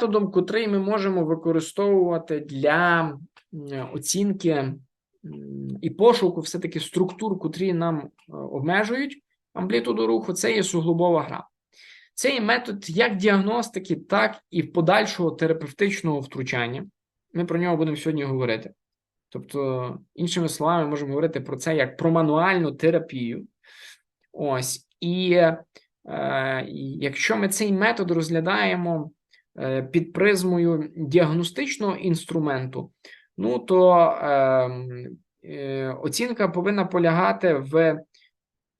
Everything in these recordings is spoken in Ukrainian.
методом, котрий ми можемо використовувати для оцінки і пошуку все-таки структур, котрі нам е, обмежують амплітуду руху, це є суглобова гра. Це є метод як діагностики, так і подальшого терапевтичного втручання. Ми про нього будемо сьогодні говорити. Тобто, іншими словами, можемо говорити про це як про мануальну терапію. Ось. І е, якщо ми цей метод розглядаємо під призмою діагностичного інструменту, ну то е, е, оцінка повинна полягати в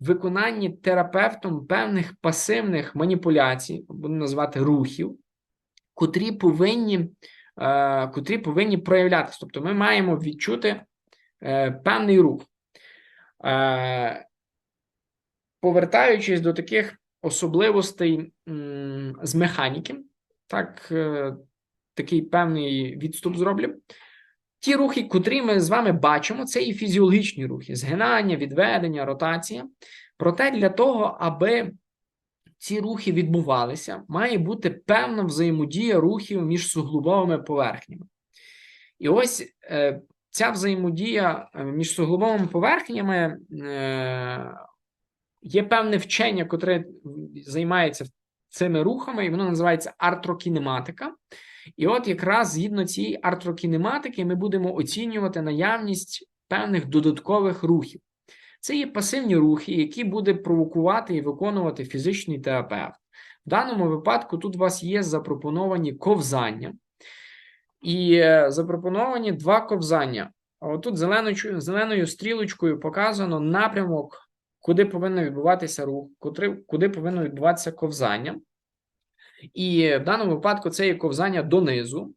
виконанні терапевтом певних пасивних маніпуляцій, будемо назвати рухів, котрі повинні, е, котрі повинні проявлятися. Тобто ми маємо відчути е, певний рух. Е, повертаючись до таких особливостей м, з механіки, так, е, такий певний відступ зроблю. Ті рухи, котрі ми з вами бачимо, це і фізіологічні рухи: згинання, відведення, ротація. Проте для того, аби ці рухи відбувалися, має бути певна взаємодія рухів між суглобовими поверхнями. І ось е, ця взаємодія е, між суглобовими поверхнями е, є певне вчення, котре займається цими рухами, і воно називається артрокінематика. І от якраз згідно цієї артрокінематики ми будемо оцінювати наявність певних додаткових рухів. Це є пасивні рухи, які буде провокувати і виконувати фізичний терапевт. В даному випадку тут у вас є запропоновані ковзання. І е, запропоновані два ковзання. Отут зеленою, зеленою стрілочкою показано напрямок, куди повинен відбуватися рух, куди, повинно відбуватися ковзання. І в даному випадку це є ковзання донизу,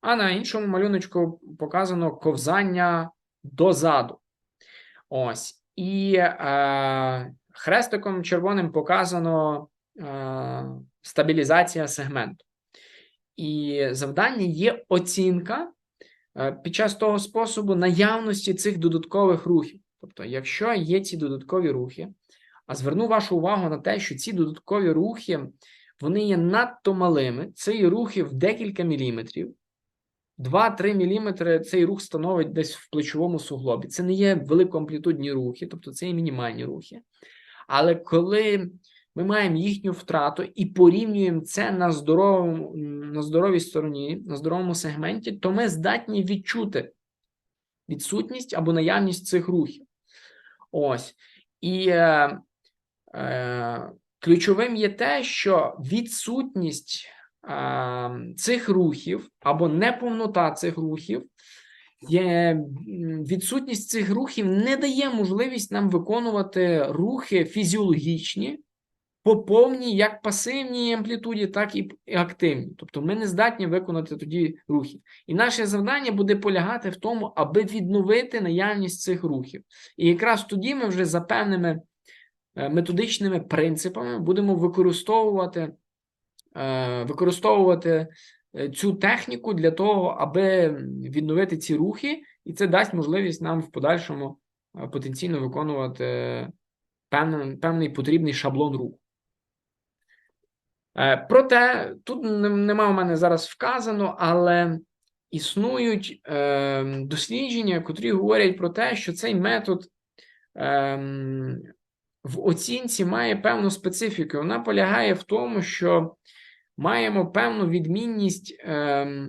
а на іншому малюночку показано ковзання дозаду. Ось. І е, хрестиком червоним показано е, стабілізація сегменту. І завдання є оцінка е, під час того способу наявності цих додаткових рухів. Тобто, якщо є ці додаткові рухи, а зверну вашу увагу на те, що ці додаткові рухи вони є надто малими, це є рухи в декілька міліметрів. 2-3 мм цей рух становить десь в плечовому суглобі. Це не є великоамплітудні рухи, тобто це є мінімальні рухи. Але коли ми маємо їхню втрату і порівнюємо це на здоровому, на здоровій стороні, на здоровому сегменті, то ми здатні відчути відсутність або наявність цих рухів. Ось. І е, е, ключовим є те, що відсутність цих рухів або неповнота цих рухів, є, відсутність цих рухів не дає можливість нам виконувати рухи фізіологічні, по повній як пасивній амплітуді, так і активній. Тобто ми не здатні виконати тоді рухи. І наше завдання буде полягати в тому, аби відновити наявність цих рухів. І якраз тоді ми вже за певними е, методичними принципами будемо використовувати. Е, використовувати е, цю техніку для того, аби відновити ці рухи, і це дасть можливість нам в подальшому потенційно виконувати певний, певний потрібний шаблон руху. Проте тут нема у мене зараз вказано, але існують е, дослідження, котрі говорять про те, що цей метод е, в оцінці має певну специфіку. Вона полягає в тому, що маємо певну відмінність е,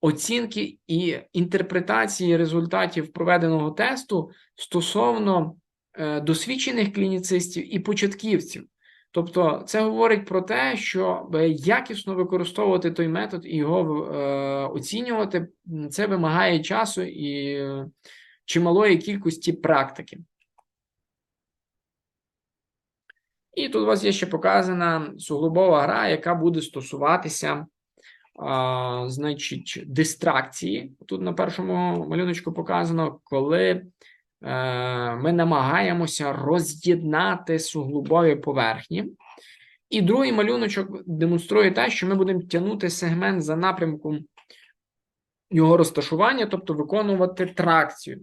оцінки і інтерпретації результатів проведеного тесту стосовно е, досвідчених клініцистів і початківців. Тобто, це говорить про те, що якісно використовувати той метод і його е, оцінювати, це вимагає часу і е, чималої кількості практики. І тут у вас є ще показана суглобова гра, яка буде стосуватися, а, значить, дистракції. Тут на першому малюночку показано, коли е, ми намагаємося роз'єднати суглобові поверхні. І другий малюночок демонструє те, що ми будемо тягнути сегмент за напрямком його розташування, тобто виконувати тракцію.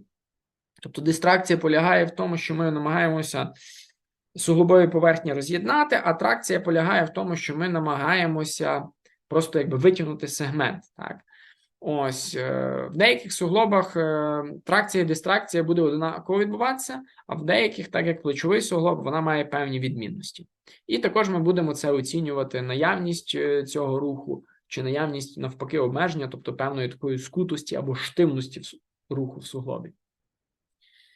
Тобто, дистракція полягає в тому, що ми намагаємося суглобові поверхні роз'єднати, а тракція полягає в тому, що ми намагаємося просто якби витягнути сегмент. Так, ось е, в деяких суглобах е, тракція і дистракція буде однаково відбуватися, а в деяких, так як плечовий суглоб, вона має певні відмінності. І також ми будемо це оцінювати наявність е, цього руху чи наявність навпаки обмеження, тобто певної такої скутості або штивності руху в суглобі.